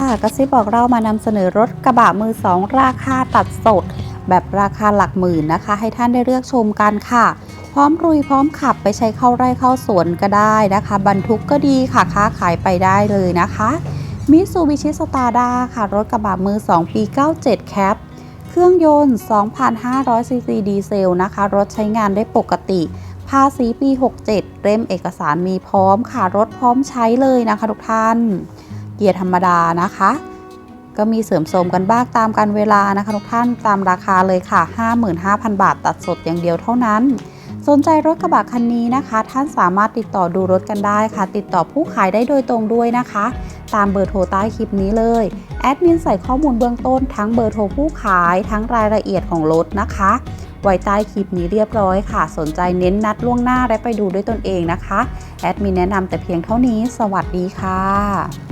ค่ะกระซิบบอกเรามานำเสนอรถกระบะมือสองราคาตัดสด แบบราคาหลักหมื่นนะคะ ให้ท่านได้เลือกชมกันค่ะ พร้อมรุยพร้อมขับไปใช้เข้าไร่เข้าสวนก็ได้นะคะ บรรทุกก็ดีค่ะค้าขายไปได้เลยนะคะมิซูบิชิสตาร์ดาค่ะ รถกระบะมือ 2 ปี 97 แคป เครื่องยนต์ 2,500 ซีซีดีเซลนะคะ รถใช้งานได้ปกติ ภาษีปี 67 เล่มเอกสารมีพร้อมค่ะ รถพร้อมใช้เลยนะคะทุกท่าน เกียร์ธรรมดานะคะ ก็มีเสริมโทรมกันบ้างตามกันเวลานะคะทุกท่านตามราคาเลยค่ะ 55,000 บาทตัดสดอย่างเดียวเท่านั้น สนใจรถกระบะคันนี้นะคะ ท่านสามารถติดต่อดูรถกันได้ค่ะ ติดต่อผู้ขายได้โดยตรงด้วยนะคะ ตามเบอร์โทรใต้คลิปนี้เลยแอดมินใส่ข้อมูลเบื้องต้น ทั้งเบอร์โทรผู้ขายทั้งรายละเอียดของรถนะคะไว้ใต้คลิปนี้เรียบร้อยค่ะ สนใจเน้นนัดล่วงหน้าและไปดูด้วยตนเองนะคะ แอดมินแนะนำแต่เพียงเท่านี้ สวัสดีค่ะ